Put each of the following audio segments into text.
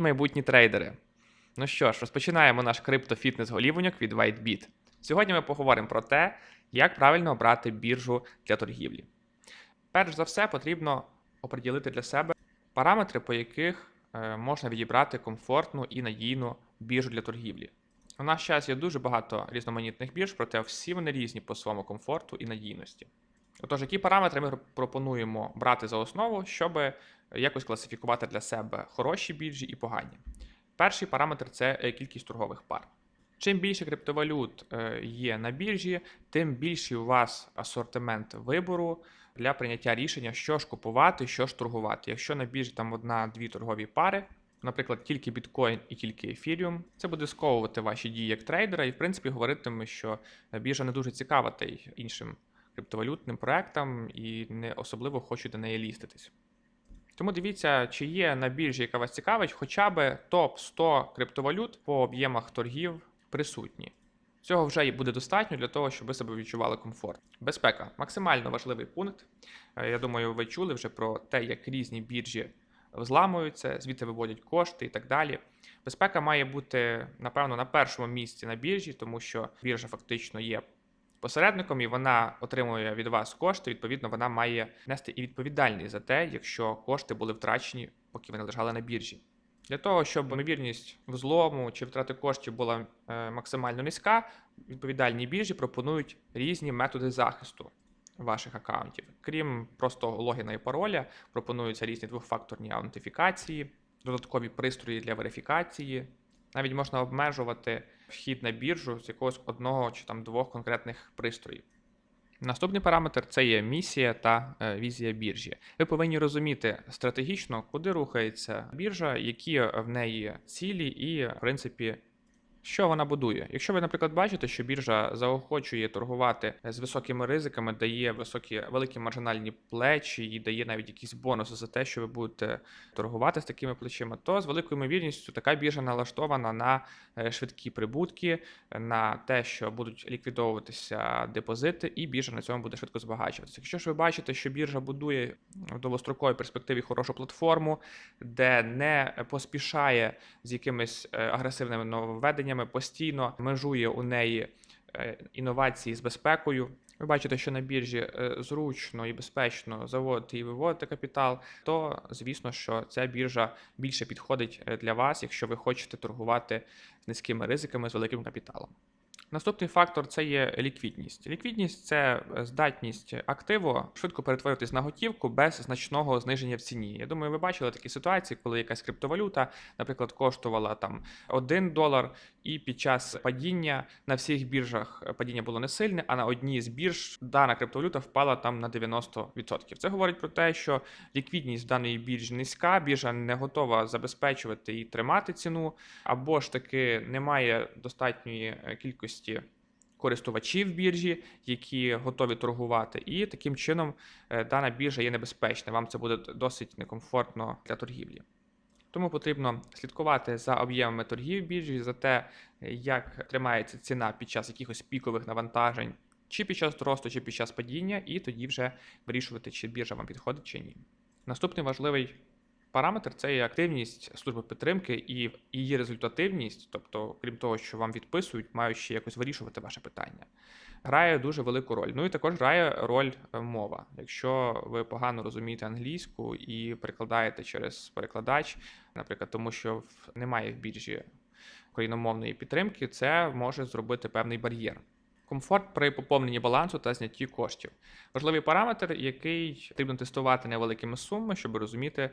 Привіт, майбутні трейдери! Ну що ж, розпочинаємо наш криптофітнес голівоньок від WhiteBit. Сьогодні ми поговоримо про те, як правильно обрати біржу для торгівлі. Перш за все, потрібно оприділити для себе параметри, по яких е, можна відібрати комфортну і надійну біржу для торгівлі. У нас час є дуже багато різноманітних бірж, проте всі вони різні по своєму комфорту і надійності. Отож, які параметри ми пропонуємо брати за основу, щоб якось класифікувати для себе хороші біржі і погані. Перший параметр це е, кількість торгових пар. Чим більше криптовалют е, є на біржі, тим більший у вас асортимент вибору для прийняття рішення, що ж купувати, що ж торгувати. Якщо на біржі там одна-дві торгові пари, наприклад, тільки біткоін і тільки ефіріум, це буде сковувати ваші дії як трейдера, і в принципі говоритиме, що біржа не дуже цікава та й іншим криптовалютним проектам і не особливо хочуть до неї ліститись. Тому дивіться, чи є на біржі, яка вас цікавить, хоча б топ 100 криптовалют по об'ємах торгів присутні. Цього вже буде достатньо для того, щоб ви себе відчували комфорт. Безпека максимально важливий пункт. Е, Я думаю, ви чули вже про те, як різні біржі взламуються, звідти виводять кошти і так далі. Безпека має бути, напевно, на першому місці на біржі, тому що біржа фактично є посередником, і вона отримує від вас кошти. Відповідно, вона має нести і відповідальність за те, якщо кошти були втрачені, поки вони лежали на біржі. Для того, щоб ймовірність взлому чи втрати коштів була е, максимально низька, відповідальні біржі пропонують різні методи захисту ваших аккаунтів. Крім простого логіна і пароля, пропонуються різні двохфакторні аутентифікації, додаткові пристрої для верифікації. Навіть можна обмежувати вхід на біржу з якогось одного чи там двох конкретних пристроїв. Наступний параметр це є місія та е, візія біржі. Ви повинні розуміти стратегічно, куди рухається біржа, які в неї цілі, і, в принципі, що вона будує. Якщо ви, наприклад, бачите, що біржа заохочує торгувати з високими ризиками, дає високі великі маржинальні плечі і дає навіть якісь бонуси за те, що ви будете торгувати з такими плечима, то з великою ймовірністю така біржа налаштована на е, швидкі прибутки, на те, що будуть ліквідовуватися депозити, і біржа на цьому буде швидко збагачуватися. Якщо ж ви бачите, що біржа будує в довгостроковій перспективі хорошу платформу, де не поспішає з якимись е, агресивними нововведеннями, постійно межує у неї е, інновації з безпекою. Ви бачите, що на біржі е, зручно і безпечно заводити і виводити капітал, то звісно, що ця біржа більше підходить е, для вас, якщо ви хочете торгувати з низькими ризиками з великим капіталом. Наступний фактор це є ліквідність. Ліквідність це здатність активу швидко перетворитись на готівку без значного зниження в ціні. Я думаю, ви бачили такі ситуації, коли якась криптовалюта, наприклад, коштувала там 1 долар, і під час падіння на всіх біржах падіння було не сильне, а на одній з бірж дана криптовалюта впала там на 90%. Це говорить про те, що ліквідність даної біржі низька, біржа не готова забезпечувати і тримати ціну, або ж таки немає достатньої е, кількості користувачів біржі, які готові торгувати, і таким чином е, дана біржа є небезпечна. Вам це буде досить некомфортно для торгівлі. Тому потрібно слідкувати за об'ємами торгів біржі, за те, як тримається ціна під час якихось пікових навантажень, чи під час росту, чи під час падіння, і тоді вже вирішувати, чи біржа вам підходить чи ні. Наступний важливий параметр це є активність служби підтримки і її результативність, тобто, крім того, що вам відписують, ще якось вирішувати ваше питання. Грає дуже велику роль. Ну і також грає роль е, мова. Якщо ви погано розумієте англійську і перекладаєте через перекладач, наприклад, тому що немає в біржі україномовної підтримки, це може зробити певний бар'єр. Комфорт при поповненні балансу та знятті коштів. Важливий параметр, який потрібно тестувати невеликими сумами, щоб розуміти,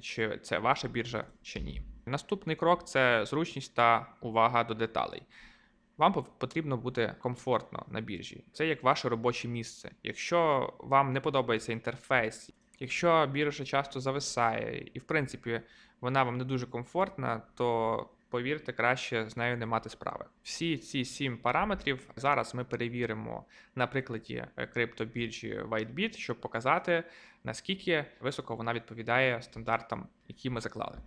чи це ваша біржа чи ні. Наступний крок це зручність та увага до деталей. Вам потрібно бути комфортно на біржі. Це як ваше робоче місце. Якщо вам не подобається інтерфейс, якщо біржа часто зависає, і в принципі вона вам не дуже комфортна, то повірте, краще з нею не мати справи. Всі ці сім параметрів зараз ми перевіримо на прикладі е, криптобіржі WhiteBit, щоб показати, наскільки високо вона відповідає стандартам, які ми заклали.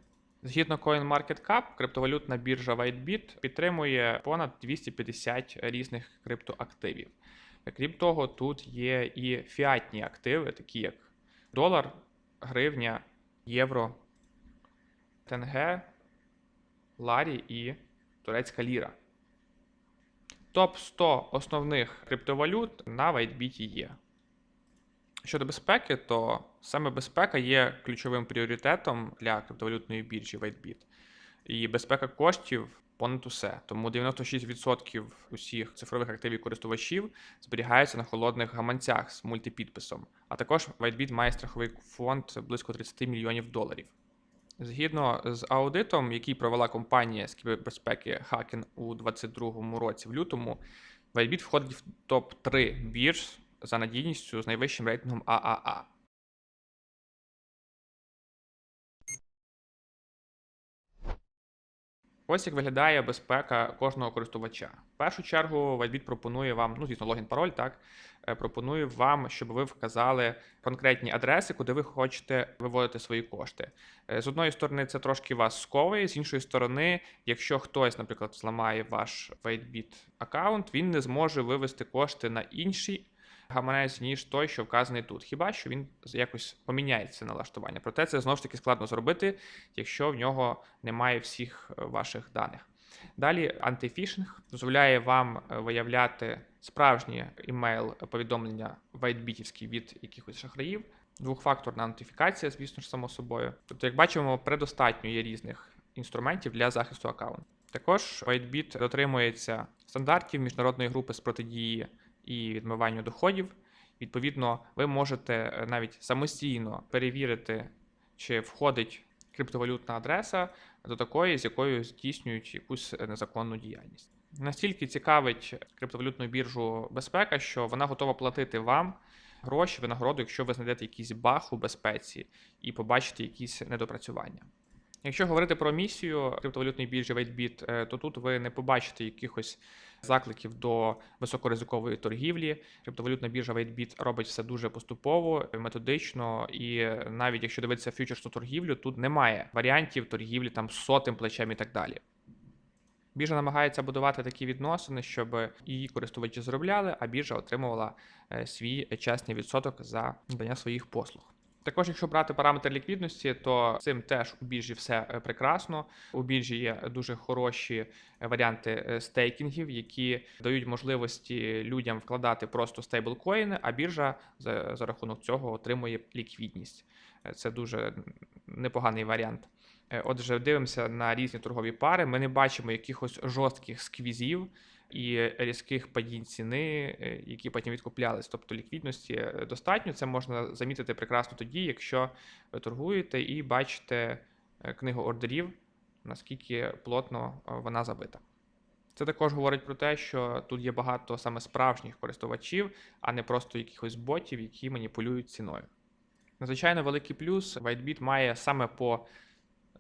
Згідно CoinMarketCap, криптовалютна біржа WhiteBit підтримує понад 250 різних криптоактивів. Крім того, тут є і фіатні активи, такі як долар, гривня, євро Тенге, Ларі і турецька ліра. Топ 100 основних криптовалют на WhiteBit є. Щодо безпеки, то саме безпека є ключовим пріоритетом для криптовалютної біржі WhiteBit. І безпека коштів понад усе. Тому 96% усіх цифрових активів користувачів зберігаються на холодних гаманцях з мультипідписом. А також WhiteBit має страховий фонд близько 30 мільйонів доларів. Згідно з аудитом, який провела компанія з кібербезпеки Haken у 2022 році в лютому, Вайбіт входить в топ-3 бірж за надійністю з найвищим рейтингом ААА. Ось як виглядає безпека кожного користувача. В першу чергу WhiteBit пропонує вам, ну звісно, логін, пароль, так е, пропонує вам, щоб ви вказали конкретні адреси, куди ви хочете виводити свої кошти. Е, З одної сторони, це трошки вас сковує, з іншої сторони, якщо хтось, наприклад, зламає ваш WhiteBit аккаунт, він не зможе вивести кошти на інший гаманець, ніж той, що вказаний тут. Хіба що він якось поміняється налаштування. Проте це знову ж таки складно зробити, якщо в нього немає всіх е, ваших даних. Далі антифішинг дозволяє вам е, виявляти справжні імейл-повідомлення вайтбітівські від якихось шахраїв. Двохфакторна аутентифікація, звісно ж, само собою. Тобто, як бачимо, предостатньо є різних інструментів для захисту аккаунту. Також WhiteBit дотримується стандартів міжнародної групи з протидії і відмиванню доходів. Відповідно, ви можете е, навіть самостійно перевірити, чи входить криптовалютна адреса до такої, з якою здійснюють якусь незаконну діяльність. Настільки цікавить криптовалютну біржу безпека, що вона готова платити вам гроші, винагороду, якщо ви знайдете якийсь баг у безпеці і побачите якісь недопрацювання. Якщо говорити про місію криптовалютної біржі WhiteBit, е, то тут ви не побачите якихось закликів до високоризикової торгівлі. Криптовалютна біржа WhiteBit робить все дуже поступово, методично, і навіть якщо дивитися фьючерсну торгівлю, тут немає варіантів торгівлі там сотим плечем і так далі. Біржа намагається будувати такі відносини, щоб її користувачі заробляли, а біржа отримувала е, свій чесний відсоток за надання своїх послуг. Також, якщо брати параметр ліквідності, то цим теж у біржі все е, прекрасно. У біржі є дуже хороші е, варіанти е, стейкінгів, які дають можливості людям вкладати просто стейблкоїни, а біржа за, за рахунок цього отримує ліквідність. Це дуже непоганий варіант. Отже, дивимося на різні торгові пари. Ми не бачимо якихось жорстких сквізів і різких падінь ціни, е, які потім відкуплялись. Тобто ліквідності е, достатньо. Це можна замітити прекрасно тоді, якщо ви торгуєте і бачите е, книгу ордерів, наскільки плотно вона забита. Це також говорить про те, що тут є багато саме справжніх користувачів, а не просто якихось ботів, які маніпулюють ціною. Надзвичайно великий плюс WhiteBit має саме по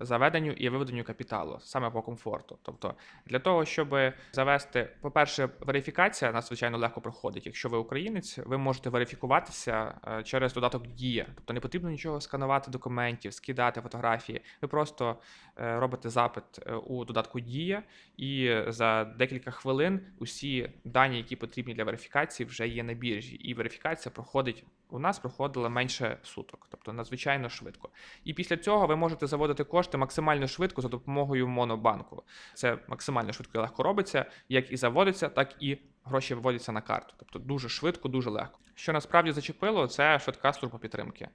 заведенню і виведенню капіталу, саме по комфорту. Тобто, для того, щоб завести, по-перше, верифікація надзвичайно легко проходить. Якщо ви українець, ви можете верифікуватися е, через додаток Дія. Тобто не потрібно нічого сканувати документів, скидати фотографії. Ви просто е, робите запит е, у додатку Дія, і за декілька хвилин усі дані, які потрібні для верифікації, вже є на біржі. І верифікація проходить. У нас проходила менше суток, тобто надзвичайно швидко. І після цього ви можете заводити кошти максимально швидко за допомогою монобанку. Це максимально швидко і легко робиться, як і заводиться, так і гроші виводяться на карту. Тобто дуже швидко, дуже легко. Що насправді зачепило, це швидка служба підтримки.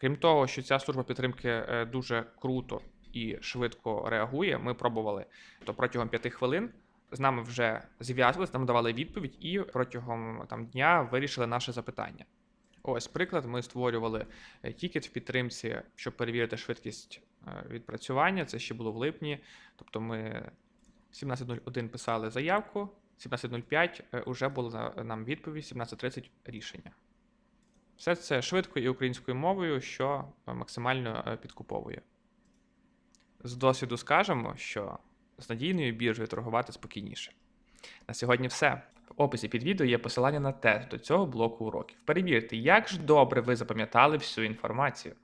Крім того, що ця служба підтримки е, дуже круто і швидко реагує. Ми пробували то протягом п'яти хвилин. З нами вже зв'язувалися, нам давали відповідь, і протягом там дня вирішили наше запитання. Ось приклад. Ми створювали е, тікет в підтримці, щоб перевірити швидкість е, відпрацювання. Це ще було в липні. Тобто ми 17.01 писали заявку, 17.05 вже була нам відповідь, 17.30 рішення. Все це швидко і українською мовою, що е, максимально підкуповує. З досвіду скажемо, що з надійною біржею торгувати спокійніше. На сьогодні все. Описі під відео є посилання на тест до цього блоку уроків. Перевірте, як ж добре ви запам'ятали всю інформацію.